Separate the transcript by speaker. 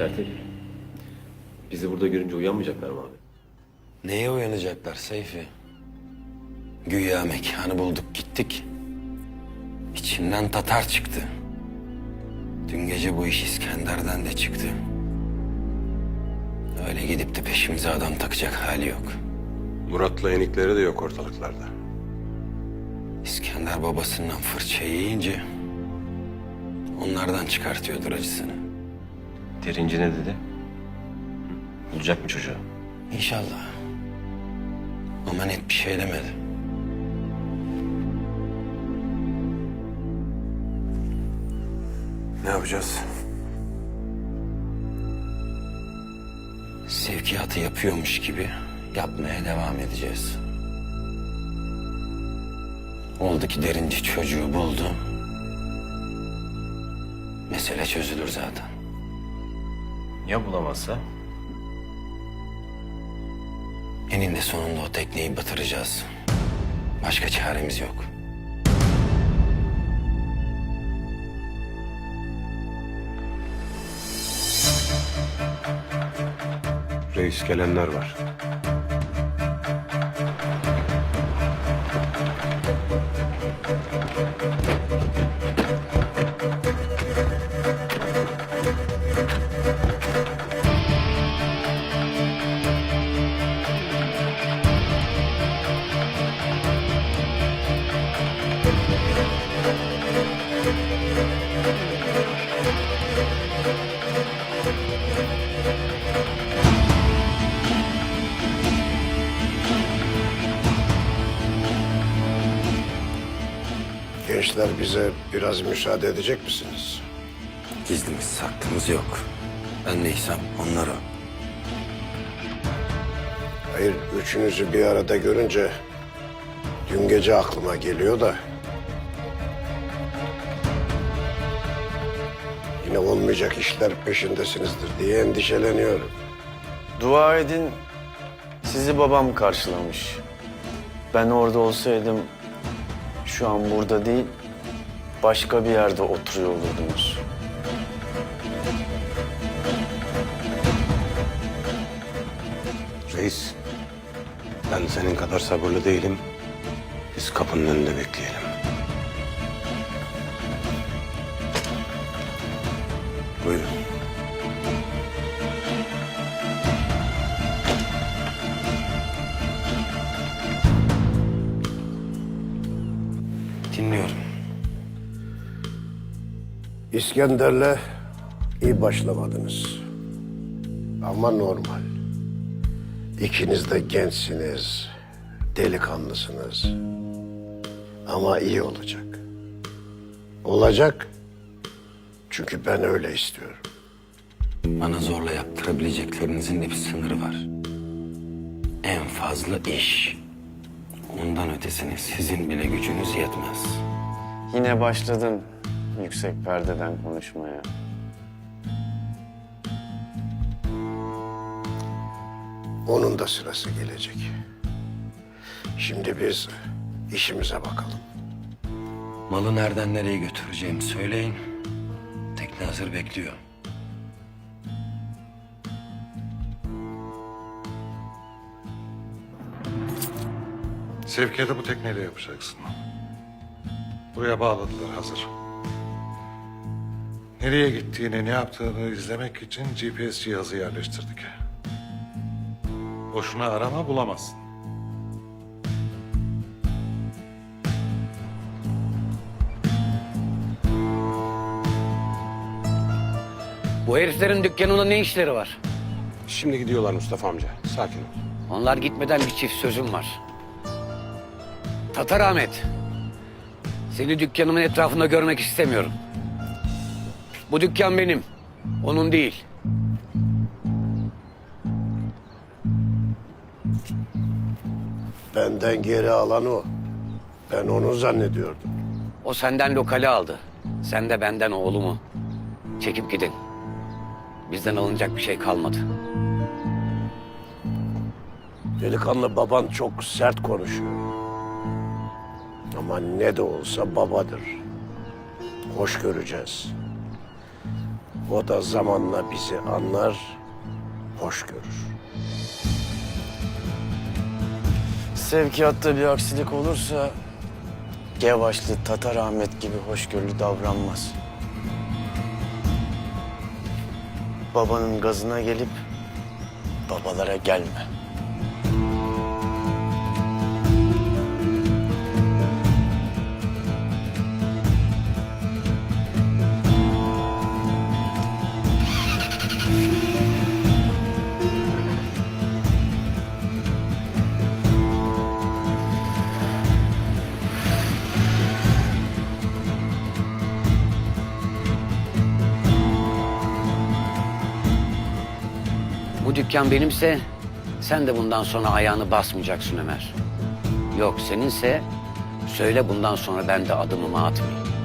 Speaker 1: Tertip. Bizi burada görünce uyanmayacaklar mı abi?
Speaker 2: Neye uyanacaklar Seyfi? Güya mekanı bulduk gittik. İçinden Tatar çıktı. Dün gece bu iş İskender'den de çıktı. Öyle gidip de peşimize adam takacak hali yok.
Speaker 3: Murat'la enikleri de yok ortalıklarda.
Speaker 2: İskender babasından fırçayı yiyince onlardan çıkartıyordur acısını.
Speaker 1: Derinci ne dedi? Bulacak mı çocuğu?
Speaker 2: İnşallah. Ama net bir şey demedi.
Speaker 3: Ne yapacağız?
Speaker 2: Sevkiyatı yapıyormuş gibi yapmaya devam edeceğiz. Oldu ki derinci çocuğu buldu. Mesele çözülür zaten.
Speaker 1: Ya bulamazsa?
Speaker 2: Eninde sonunda o tekneyi batıracağız. Başka çaremiz yok.
Speaker 3: Reis gelenler var.
Speaker 4: Gençler bize biraz müsaade edecek misiniz?
Speaker 2: Gizlimiz saklımız yok. Ben neysem onlar o.
Speaker 4: Hayır, üçünüzü bir arada görünce dün gece aklıma geliyor da. Yine olmayacak işler peşindesinizdir diye endişeleniyorum.
Speaker 5: Dua edin sizi babam karşılamış. Ben orada olsaydım şu an burada değil başka bir yerde oturuyor olurdunuz.
Speaker 3: Reis, ben senin kadar sabırlı değilim. Biz kapının önünde bekleyelim. Buyurun.
Speaker 4: İskender'le iyi başlamadınız. Ama normal. İkiniz de gençsiniz, delikanlısınız. Ama iyi olacak. Olacak. Çünkü ben öyle istiyorum.
Speaker 2: Bana zorla yaptırabileceklerinizin de bir sınırı var. En fazla iş. Ondan ötesine sizin bile gücünüz yetmez.
Speaker 5: Yine başladın yüksek perdeden konuşmaya.
Speaker 4: Onun da sırası gelecek. Şimdi biz işimize bakalım.
Speaker 2: Malı nereden nereye götüreceğimi söyleyin. Tekne hazır bekliyor.
Speaker 6: Sevkiyatı bu tekneyle yapacaksın. Buraya bağladılar hazır. Nereye gittiğini, ne yaptığını izlemek için GPS cihazı yerleştirdik. Boşuna arama bulamazsın.
Speaker 7: Bu heriflerin dükkanında ne işleri var?
Speaker 3: Şimdi gidiyorlar Mustafa amca. Sakin ol.
Speaker 7: Onlar gitmeden bir çift sözüm var. Tatar Ahmet. Seni dükkanımın etrafında görmek istemiyorum. Bu dükkan benim. Onun değil.
Speaker 4: Benden geri alan o. Ben onu zannediyordum.
Speaker 7: O senden lokali aldı. Sen de benden oğlumu. Çekip gidin. Bizden alınacak bir şey kalmadı.
Speaker 4: Delikanlı baban çok sert konuşuyor. Ama ne de olsa babadır. Hoş göreceğiz. O da zamanla bizi anlar, hoş görür.
Speaker 5: Sevkiyatta bir aksilik olursa Gevaşlı Tatar Ahmet gibi hoşgörülü davranmaz. Babanın gazına gelip babalara gelme.
Speaker 7: Bu dükkan benimse sen de bundan sonra ayağını basmayacaksın Ömer. Yok seninse söyle bundan sonra ben de adımımı atmayayım.